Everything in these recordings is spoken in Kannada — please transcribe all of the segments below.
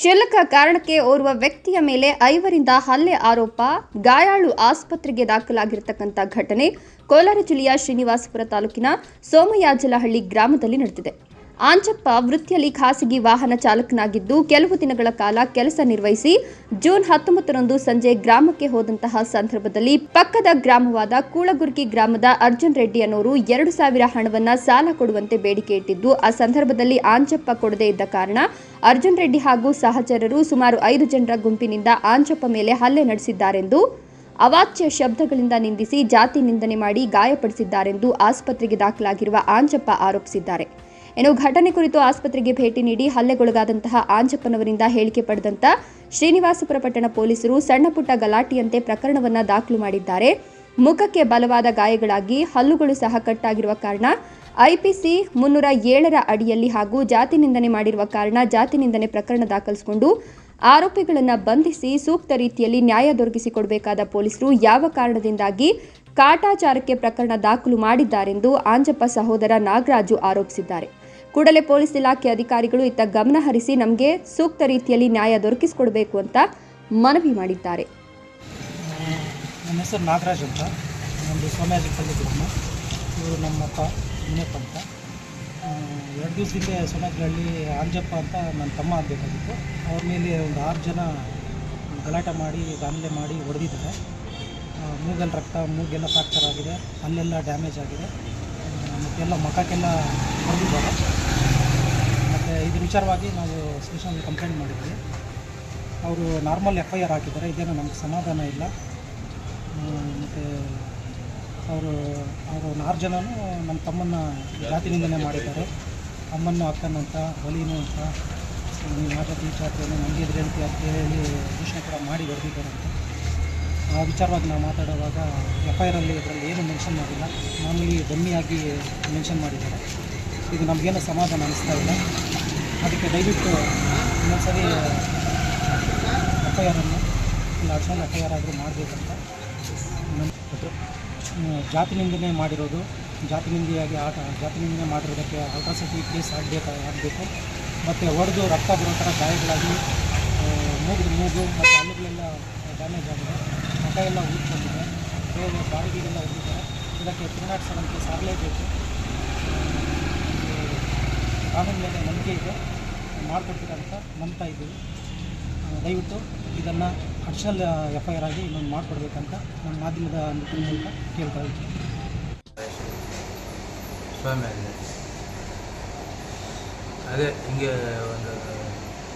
ಕ್ಷುಲ್ಲಕ ಕಾರಣಕ್ಕೆ ಓರ್ವ ವ್ಯಕ್ತಿಯ ಮೇಲೆ ಐವರಿಂದ ಹಲ್ಲೆ ಆರೋಪ, ಗಾಯಾಳು ಆಸ್ಪತ್ರೆಗೆ ದಾಖಲಾಗಿರತಕ್ಕಂಥ ಘಟನೆ ಕೋಲಾರ ಜಿಲ್ಲೆಯ ಶ್ರೀನಿವಾಸಪುರ ತಾಲೂಕಿನ ಸೋಮಯಾಜಲಹಳ್ಳಿ ಗ್ರಾಮದಲ್ಲಿ ನಡೆದಿದೆ. ಆಂಜಪ್ಪ ವೃತ್ತಿಯಲ್ಲಿ ಖಾಸಗಿ ವಾಹನ ಚಾಲಕನಾಗಿದ್ದು ಕೆಲವು ದಿನಗಳ ಕಾಲ ಕೆಲಸ ನಿರ್ವಹಿಸಿ ಜೂನ್ ಹತ್ತೊಂಬತ್ತರಂದು ಸಂಜೆ ಗ್ರಾಮಕ್ಕೆ ಹೋದಂತಹ ಸಂದರ್ಭದಲ್ಲಿ ಪಕ್ಕದ ಗ್ರಾಮವಾದ ಕೂಳಗುರ್ಗಿ ಗ್ರಾಮದ ಅರ್ಜುನ್ ರೆಡ್ಡಿ ಅನ್ನೋರು ಎರಡು ಸಾವಿರ ಹಣವನ್ನು ಸಾಲ ಕೊಡುವಂತೆ ಬೇಡಿಕೆ ಇಟ್ಟಿದ್ದು, ಆ ಸಂದರ್ಭದಲ್ಲಿ ಆಂಜಪ್ಪ ಕೊಡದೇ ಇದ್ದ ಕಾರಣ ಅರ್ಜುನ್ ರೆಡ್ಡಿ ಹಾಗೂ ಸಹಚರರು ಸುಮಾರು ಐದು ಜನರ ಗುಂಪಿನಿಂದ ಆಂಜಪ್ಪ ಮೇಲೆ ಹಲ್ಲೆ ನಡೆಸಿದ್ದಾರೆಂದು, ಅವಾಚ್ಯ ಶಬ್ದಗಳಿಂದ ನಿಂದಿಸಿ ಜಾತಿ ನಿಂದನೆ ಮಾಡಿ ಗಾಯಪಡಿಸಿದ್ದಾರೆಂದು ಆಸ್ಪತ್ರೆಗೆ ದಾಖಲಾಗಿರುವ ಆಂಜಪ್ಪ ಆರೋಪಿಸಿದ್ದಾರೆ. ಇನ್ನು ಘಟನೆ ಕುರಿತು ಆಸ್ಪತ್ರೆಗೆ ಭೇಟಿ ನೀಡಿ ಹಲ್ಲೆಗೊಳಗಾದಂತಹ ಆಂಜಪ್ಪನವರಿಂದ ಹೇಳಿಕೆ ಪಡೆದಂತ ಶ್ರೀನಿವಾಸಪುರ ಪಟ್ಟಣ ಪೊಲೀಸರು ಸಣ್ಣಪುಟ್ಟ ಗಲಾಟೆಯಂತೆ ಪ್ರಕರಣವನ್ನ ದಾಖಲು ಮಾಡಿದ್ದಾರೆ. ಮುಖಕ್ಕೆ ಬಲವಾದ ಗಾಯಗಳಾಗಿ ಹಲ್ಲುಗಳು ಸಹ ಕಟ್ಟಾಗಿರುವ ಕಾರಣ ಐಪಿಸಿ ಮುನ್ನೂರ ಏಳರ ಅಡಿಯಲ್ಲಿ ಹಾಗೂ ಜಾತಿ ನಿಂದನೆ ಮಾಡಿರುವ ಕಾರಣ ಜಾತಿ ನಿಂದನೆ ಪ್ರಕರಣ ದಾಖಲಿಸಿಕೊಂಡು ಆರೋಪಿಗಳನ್ನು ಬಂಧಿಸಿ ಸೂಕ್ತ ರೀತಿಯಲ್ಲಿ ನ್ಯಾಯ ದೊರಕಿಸಿಕೊಡಬೇಕಾದ ಪೊಲೀಸರು ಯಾವ ಕಾರಣದಿಂದಾಗಿ ಕಾಟಾಚಾರಕ್ಕೆ ಪ್ರಕರಣ ದಾಖಲು ಮಾಡಿದ್ದಾರೆಂದು ಆಂಜಪ್ಪ ಸಹೋದರ ನಾಗರಾಜು ಆರೋಪಿಸಿದ್ದಾರೆ. ಕೂಡಲೇ ಪೊಲೀಸ್ ಇಲಾಖೆ ಅಧಿಕಾರಿಗಳು ಇತ್ತ ಗಮನ ಹರಿಸಿ ನಮಗೆ ಸೂಕ್ತ ರೀತಿಯಲ್ಲಿ ನ್ಯಾಯ ದೊರಕಿಸಿಕೊಡಬೇಕು ಅಂತ ಮನವಿ ಮಾಡಿದ್ದಾರೆ. ನನ್ನ ಹೆಸರು ನಾಗರಾಜ್ ಅಂತ. ನಮ್ಮದು ಇವರು ನಮ್ಮ ಅಪ್ಪ ಮುನಿಯಪ್ಪ ಅಂತ. ಎರಡು ದಿವಸದಿಂದ ಸೋಮ್ಯಾಜಿಹಳ್ಳಿ ಆಂಜಪ್ಪ ಅಂತ ನನ್ನ ತಮ್ಮ ಆಗಬೇಕಾಗಿತ್ತು. ಅವ್ರ ಮೇಲೆ ಒಂದು ಆರು ಜನ ಗಲಾಟೆ ಮಾಡಿ, ದಾಂಧಲೆ ಮಾಡಿ ಹೊಡೆದಿದ್ದಾರೆ. ಮೂಗಲ್ಲಿ ರಕ್ತ, ಮೂಗೆಲ್ಲ ಫ್ರಾಕ್ಚರ್ ಆಗಿದೆ. ಅಲ್ಲೆಲ್ಲ ಡ್ಯಾಮೇಜ್ ಆಗಿದೆ. ಮತ್ತೆಲ್ಲ ಮಕಕ್ಕೆಲ್ಲ ಹೊಡೆದಿದ್ದಾರೆ ಮತ್ತು ಇದು ವಿಚಾರವಾಗಿ ನಾವು ಸ್ಟೇಷನಲ್ಲಿ ಕಂಪ್ಲೇಂಟ್ ಮಾಡಿದ್ವಿ. ಅವರು ನಾರ್ಮಲ್ ಎಫ್ ಐ ಆರ್ ಹಾಕಿದ್ದಾರೆ. ಇದೇನೋ ನಮಗೆ ಸಮಾಧಾನ ಇಲ್ಲ. ಮತ್ತು ಅವರು ಅವರು ನಾರು ಜನನು ನಮ್ಮ ತಮ್ಮನ್ನ ಜಾತಿ ನಿಂದನೆ ಮಾಡಿದ್ದಾರೆ ಅಮ್ಮನ್ನು ಅಕ್ಕನಂತ ಬಲೀನು ಅಂತ. ನೀವು ಈ ಜಾತಿಯನ್ನು ನಮಗೆ ಅಂತ ಹೇಳಿ ದೂಷಣೆ ಕೂಡ ಮಾಡಿ ಹೊಡೆದಿದ್ದಾರೆ ಅಂತ. ಆ ವಿಚಾರವಾಗಿ ನಾವು ಮಾತಾಡುವಾಗ ಎಫ್ ಐ ಆರಲ್ಲಿ ಇದರಲ್ಲಿ ಏನು ಮೆನ್ಷನ್ ಮಾಡಿಲ್ಲ. ಮಾಮೂಲಿ ಡಮ್ಮಿಯಾಗಿ ಮೆನ್ಷನ್ ಮಾಡಿದ್ದಾರೆ ಇದು ನಮಗೇನು ಸಮಾಧಾನ ಅನಿಸ್ತಾ ಇಲ್ಲ. ಅದಕ್ಕೆ ದಯವಿಟ್ಟು ಇನ್ನೊಂದ್ಸರಿ ಎಫ್ ಐ ಆರನ್ನು ಇಲ್ಲ ಅಡಿಷನಲ್ ಎಫ್ ಐ ಆರ್ ಆದರೂ ಮಾಡಬೇಕಂತ ಜಾತಿ ನಿಂದನೆ ಮಾಡಿರೋದು ಜಾತಿ ನಿಂದೆಯಾಗಿ ಆಟ ಜಾತಿ ನಿಂದನೆ ಮಾಡಿರೋದಕ್ಕೆ ಅಲ್ಟ್ರಾಸಿಟಿ ಕೇಸ್ ಆಗಬೇಕು ಆಗಬೇಕು. ಮತ್ತು ಹೊಡೆದು ರಕ್ತ ಬರೋ ಥರ ಗಾಯಗಳಾಗಿ ಆ, ಮೂಗು ಮತ್ತು ಹಲ್ಲುಗಳೆಲ್ಲ ಡ್ಯಾಮೇಜ್ ಆಗಿದೆ. ಮಠ ಎಲ್ಲ ಉಳಿಸ್ಕೊಂಡಿದೆ. ಬೇರೆ ಬಾಡಿಗೆಗೆಲ್ಲ ಹೋಗಿದ್ದಾರೆ. ಇದಕ್ಕೆ ತ್ರೀ ನಾಟ್ ಸೆವೆನ್ ಕೇಸ್ ಆಗಲೇಬೇಕು ಕಾನೂನು ಮೇಲೆ ನಂಬಿಕೆ ಇದೆ. ಮಾಡಿಕೊಡ್ತೀರಂತ ನಂಬ್ತಾ ಇದ್ದೀವಿ. ದಯವಿಟ್ಟು ಇದನ್ನು ಅಕ್ಷಲ್ ಎಫ್ ಐ ಆರ್ ಆಗಿ ಇನ್ನೊಂದು ಮಾಡಿಕೊಡ್ಬೇಕಂತ ನಮ್ಮ ಮಾಧ್ಯಮದ ಮೂಲಕ ಕೇಳ್ತಾ ಇದ್ದೀವಿ ಅದೇ. ಹಿಂಗೆ ಒಂದು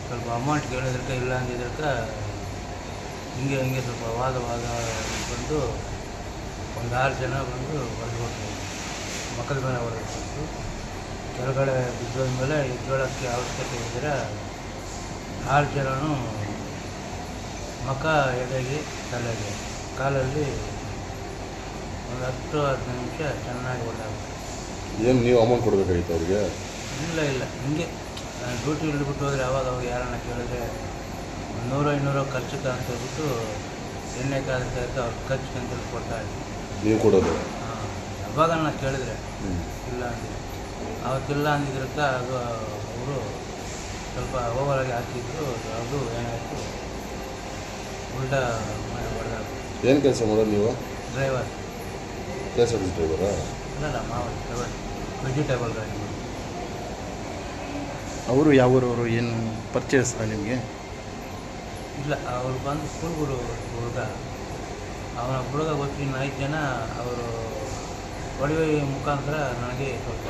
ಸ್ವಲ್ಪ ಅಮೌಂಟ್ ಕೇಳೋದಕ್ಕೆ ಇಲ್ಲ ಅಂದಿದ್ದಕ್ಕೆ ಹಿಂಗೆ ಹಿಂಗೆ ಸ್ವಲ್ಪ ವಾದ ವಾದ ಬಂದು ಒಂದು ಆರು ಜನ ಬಂದು ಹೊಡೆದ್ಬಿಟ್ರು ಮಕ್ಕಳ ಮೇಲೆ ಹೊಡೆದ್ಬಿಟ್ಟು ಕೆಳಗಡೆ ಬಿದ್ದೋದ ಮೇಲೆ ಎದ್ದೇಳೋಕ್ಕೆ ಅವಶ್ಯಕತೆ ಇದ್ದರೆ ಆರು ಜನನು ಮುಖ ಎದೆಗೆ ತಲೆಗೆ. ಕಾಲಲ್ಲಿ ಒಂದು ಹತ್ತು ಹದಿನೈದು ನಿಮಿಷ ಚೆನ್ನಾಗಿ ಓಡಾಗುತ್ತೆ ಏನು ನೀವು ಅಮೌಂಟ್ ಕೊಡಬೇಕಾಗಿತ್ತು ಅವ್ರಿಗೆ? ಇಲ್ಲ ಇಲ್ಲ. ಹಿಂಗೆ ಡ್ಯೂಟಿ ಹಿಡಿದ್ಬಿಟ್ಟು ಹೋದರೆ ಅವಾಗ ಅವಾಗ ಯಾರನ್ನ ಕೇಳಿದ್ರೆ ನೂರು ಇನ್ನೂರು ಖರ್ಚಕ್ಕೆ ಅಂತ ಹೇಳ್ಬಿಟ್ಟು ಎಣ್ಣೆ ಅಂತ ತೆಗೆದು ಅವ್ರು ಖರ್ಚಿಗೆ ಅಂತ ಹೇಳಿ ಕೊಡ್ತಾ ಇದ್ವಿ. ನೀವು ಕೊಡೋದು? ಹಾಂ ಅವಾಗ ನಾನು ಕೇಳಿದ್ರೆ. ಇಲ್ಲ ಅಂದಿದ್ರು ಅವತ್ತಿಲ್ಲ ಅಂದಿದ್ರಕ್ಕ ಅದು ಅವರು ಸ್ವಲ್ಪ ಓವರಾಗಿ ಹಾಕಿದ್ರು ಅದು ಏನಾಯಿತು? ಉಲ್ಟಾ ಮನೆ ಹೊಡೆದ ಏನು ಕೆಲಸ ಮಾಡೋದು ನೀವು? ಡ್ರೈವರ್ ಕೆಲಸ ಎಸ್ ಆರ್ ಟಿ ಸಿ ಡ್ರೈವರಾ ಇಲ್ಲ ಡ್ರೈವರ್ ವೆಜಿಟೇಬಲ್ ಗಾಡಿ ಅವರು ಯಾವೂರವರು ಏನು ಪರ್ಚೇಸ್ ನಿಮಗೆ? ಇಲ್ಲ ಅವರು ಬಂದು ಕುರುಗುರು ಹುಡುಗ. ಅವನ ಹುಡುಗ ಗೊತ್ತು ಇನ್ನು ಐದು ಜನ ಅವರು ಒಡವೆ ಮುಖಾಂತರ ನನಗೆ ಸ್ವಲ್ಪ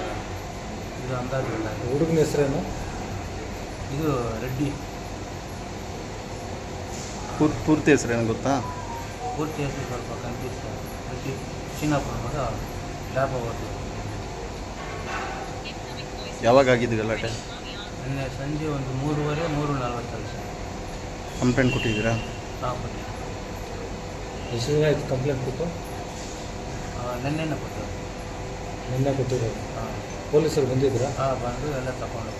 ಇದು ಅಂದಾಜು ಇಲ್ಲ. ಹುಡುಗನ ಹೆಸರೇನು? ಇದು ರೆಡ್ಡಿ. ಪೂರ್ ಪೂರ್ತಿ ಹೆಸರೇನು ಗೊತ್ತಾ? ಪೂರ್ತಿ ಹೆಸರು ಸ್ವಲ್ಪ ಕನ್ಫ್ಯೂಸ್ ರೆಡ್ಡಿ ಚಿನ್ನಪ್ಪನ ಮಗ ಲಾಭ ಹೋದ್ರು ಯಾವಾಗ ಆಗಿದ್ದು ಗಲಾಟೆ? ನಿನ್ನೆ ಸಂಜೆ ಒಂದು ಮೂರುವರೆ ಮೂರು ನಲ್ವತ್ತಲ್ಲಿ ಸರ್. ಕಂಪ್ಲೇಂಟ್ ಕೊಟ್ಟಿದ್ದೀರಾ? ಕಾಪುರಿ ಹೆಸರಾಯ್ತು ಕಂಪ್ಲೇಂಟ್ ಕೊಟ್ಟು? ನೆನ್ನೆ ಕೊಟ್ಟರು ನಿನ್ನೆ ಕೊಟ್ಟಿದ್ದೆ ಹಾಂ. ಪೊಲೀಸರು ಬಂದಿದ್ದೀರಾ? ಹಾಂ ಬಂದು ಎಲ್ಲ ತಗೊಂಡು.